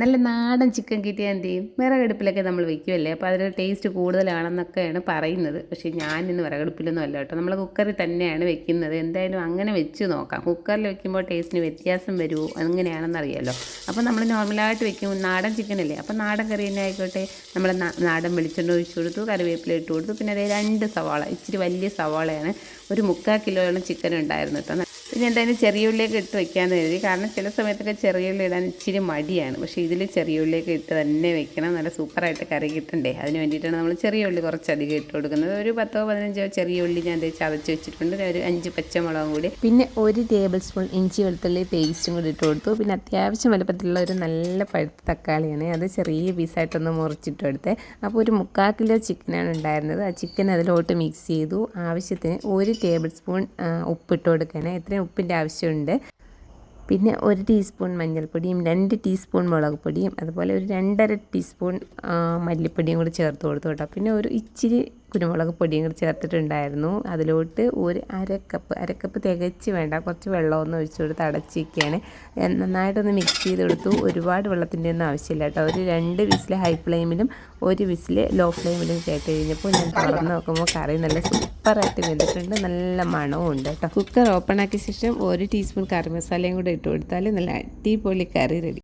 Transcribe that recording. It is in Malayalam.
നല്ല നാടൻ ചിക്കൻ കിട്ടിയാൽ എന്ത് ചെയ്യും? വിറകടുപ്പിലൊക്കെ നമ്മൾ വെക്കുമല്ലേ അപ്പോൾ അതിന് ടേസ്റ്റ് കൂടുതലാണെന്നൊക്കെയാണ് പറയുന്നത്. പക്ഷേ ഞാൻ ഇന്ന് വിറകടുപ്പിലൊന്നും അല്ല കേട്ടോ. നമ്മൾ കുക്കറിൽ തന്നെയാണ് വെക്കുന്നത്. എന്തായാലും അങ്ങനെ വെച്ച് നോക്കാം. കുക്കറിൽ വെക്കുമ്പോൾ ടേസ്റ്റിന് വ്യത്യാസം വരുമോ? അങ്ങനെയാണെന്ന് അറിയാമല്ലോ അപ്പോൾ നമ്മൾ നോർമലായിട്ട് വെക്കും നാടൻ ചിക്കനല്ലേ അപ്പോൾ നാടൻ കറി തന്നെ ആയിക്കോട്ടെ. നമ്മൾ നാടൻ വെളിച്ചെണ്ണ ഒഴിച്ചു കൊടുത്തു കറിവേപ്പില ഇട്ട് കൊടുത്തു. പിന്നെ അതേ രണ്ട് സവാള ഇച്ചിരി വലിയ സവാളയാണ്. ഒരു മുക്കാൽ കിലോയോളം ചിക്കൻ ഉണ്ടായിരുന്നു കേട്ടോ. പിന്നെ എന്തായാലും ചെറിയ ഉള്ളിയൊക്കെ ഇട്ട് വെക്കാമെന്ന് കരുതി. കാരണം ചില സമയത്തൊക്കെ ചെറിയ ഉള്ളി ഇടാൻ ഇച്ചിരി മടിയാണ്. പക്ഷേ ഇതിൽ ചെറിയ ഉള്ളിയൊക്കെ ഇട്ട് തന്നെ വെക്കണം. നല്ല സൂപ്പറായിട്ട് കറി കിട്ടണ്ടേ? അതിന് വേണ്ടിയിട്ടാണ് നമ്മൾ ചെറിയ ഉള്ളി കുറച്ചധികം ഇട്ട് കൊടുക്കുന്നത്. ഒരു പത്തോ പതിനഞ്ചോ ചെറിയ ഉള്ളി ഞാൻ ചതച്ച് വെച്ചിട്ടുണ്ട്. ഒരു അഞ്ച് പച്ചമുളകും കൂടി. പിന്നെ ഒരു ടേബിൾ സ്പൂൺ ഇഞ്ചി വെളുത്തുള്ളി പേസ്റ്റും കൂടി ഇട്ട് കൊടുത്തു. പിന്നെ അത്യാവശ്യം വലുപ്പത്തിലുള്ള ഒരു നല്ല പഴുത്ത തക്കാളിയാണ്. അത് ചെറിയ പീസായിട്ടൊന്ന് മുറിച്ചിട്ട് എടുത്തേ അപ്പോൾ ഒരു മുക്കാൽ കിലോ ചിക്കനാണ് ഉണ്ടായിരുന്നത്. ആ ചിക്കൻ അതിലോട്ട് മിക്സ് ചെയ്തു. ആവശ്യത്തിന് ഒരു ടേബിൾ സ്പൂൺ ഉപ്പിട്ട് കൊടുക്കണേ ഇത്രയും ഉപ്പിന്റെ ആവശ്യമുണ്ട്. പിന്നെ ഒരു ടീസ്പൂൺ മഞ്ഞൾപ്പൊടിയും രണ്ട് ടീസ്പൂൺ മുളക് പൊടിയും അതുപോലെ ഒരു രണ്ടര ടീസ്പൂൺ മല്ലിപ്പൊടിയും കൂടി ചേർത്ത് കൊടുത്തു കേട്ടോ. പിന്നെ ഒരു ഇച്ചിരി കുരുമുളക് പൊടിയും കൂടി ചേർത്തിട്ടുണ്ടായിരുന്നു. അതിലോട്ട് ഒരു അരക്കപ്പ് അരക്കപ്പ് തികച്ച് വേണ്ട കുറച്ച് വെള്ളമൊന്നും ഒഴിച്ചു കൊടുത്ത് അടച്ചിരിക്കുകയാണ് നന്നായിട്ടൊന്ന് മിക്സ് ചെയ്ത് കൊടുത്തു. ഒരുപാട് വെള്ളത്തിന്റെ ഒന്നും ആവശ്യമില്ല കേട്ടോ. ഒരു രണ്ട് വിസിൽ ഹൈ ഫ്ലെയിമിലും ഒരു വിസിൽ ലോ ഫ്ലെയിമിലും കേട്ട് കഴിഞ്ഞപ്പോൾ ഞാൻ തുറന്ന് നോക്കുമ്പോൾ കറി നല്ല സൂപ്പറായിട്ട് വെന്തിട്ടുണ്ട്. നല്ല മണവും ഉണ്ട് കേട്ടോ. കുക്കർ ഓപ്പൺ ആക്കിയ ശേഷം ഒരു ടീസ്പൂൺ കറി മസാലയും കൂടെ ഇട്ട് കൊടുത്താൽ നല്ല അടിപൊളി കറി റെഡി